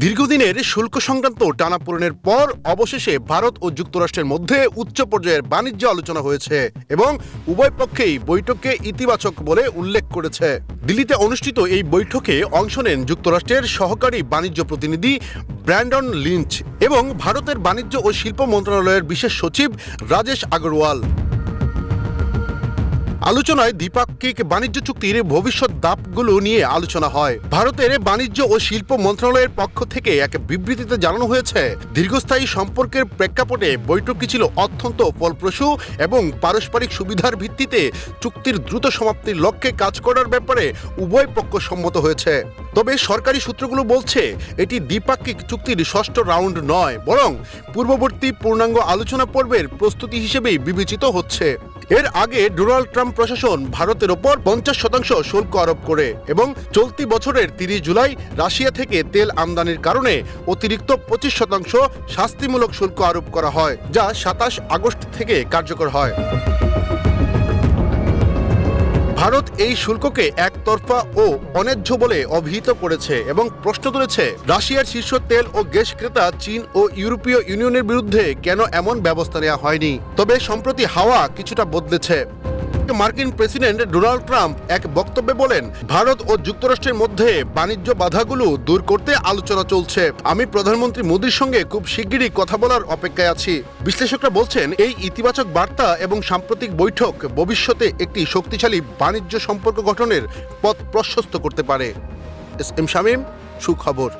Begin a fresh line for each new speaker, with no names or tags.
দীর্ঘদিনের শুল্ক সংক্রান্ত টানাপোড়েনের পর অবশেষে ভারত ও যুক্তরাষ্ট্রের মধ্যে উচ্চ পর্যায়ের বাণিজ্য আলোচনা হয়েছে এবং উভয় পক্ষেই বৈঠককে ইতিবাচক বলে উল্লেখ করেছে। দিল্লিতে অনুষ্ঠিত এই বৈঠকে অংশ নেন যুক্তরাষ্ট্রের সহকারী বাণিজ্য প্রতিনিধি ব্র্যান্ডন লিঞ্চ এবং ভারতের বাণিজ্য ও শিল্প মন্ত্রণালয়ের বিশেষ সচিব রাজেশ আগরওয়াল। আলোচনায় দ্বিপাক্ষিক বাণিজ্য চুক্তির ভবিষ্যৎ দাপগুলো নিয়ে আলোচনা হয়। ভারতের বাণিজ্য ও শিল্প মন্ত্রণালয়ের পক্ষ থেকে এক বিবৃতিতে জানানো হয়েছে, দীর্ঘস্থায়ী সম্পর্কের প্রেক্ষাপটে বৈঠকটি ছিল অত্যন্ত ফলপ্রসূ এবং পারস্পরিক সুবিধার ভিত্তিতে চুক্তির দ্রুত সমাপ্তির লক্ষ্যে কাজ করার ব্যাপারে উভয় পক্ষ সম্মত হয়েছে। তবে সরকারি সূত্রগুলো বলছে, এটি দ্বিপাক্ষিক চুক্তির ষষ্ঠ রাউন্ড নয়, বরং পূর্ববর্তী পূর্ণাঙ্গ আলোচনা পর্বের প্রস্তুতি হিসেবেই বিবেচিত হচ্ছে। এর আগে ডোনাল্ড ট্রাম্প প্রশাসন ভারতের ওপর পঞ্চাশ শতাংশ শুল্ক আরোপ করে এবং চলতি বছরের তিরিশ জুলাই রাশিয়া থেকে তেল আমদানির কারণে অতিরিক্ত পঁচিশ শতাংশ শাস্তিমূলক শুল্ক আরোপ করা হয়, যা সাতাশ আগস্ট থেকে কার্যকর হয়। ভারত এই শুল্ককে একতরফা ও অন্যায্য বলে অভিহিত করেছে এবং প্রশ্ন তুলেছে, রাশিয়ার শীর্ষ তেল ও গ্যাস ক্রেতা চীন ও ইউরোপীয় ইউনিয়নের বিরুদ্ধে কেন এমন ব্যবস্থা নেওয়া হয়নি? তবে সম্প্রতি হাওয়া কিছুটা বদলেছে। মার্কিন প্রেসিডেন্ট ডোনাল্ড ট্রাম্প এক বক্তব্যে বলেন, ভারত ও যুক্তরাষ্ট্রের মধ্যে বাণিজ্য বাধাগুলো দূর করতে আলোচনা চলছে। আমি প্রধানমন্ত্রী মোদীর সঙ্গে খুব শিগগিরই কথা বলার অপেক্ষায় আছি। বিশ্লেষকরা বলছেন, এই ইতিবাচক বার্তা এবং সাম্প্রতিক বৈঠক ভবিষ্যতে একটি শক্তিশালী বাণিজ্য সম্পর্ক গঠনের পথ প্রশস্ত করতে পারে। এস এম শামীম, সুখবর।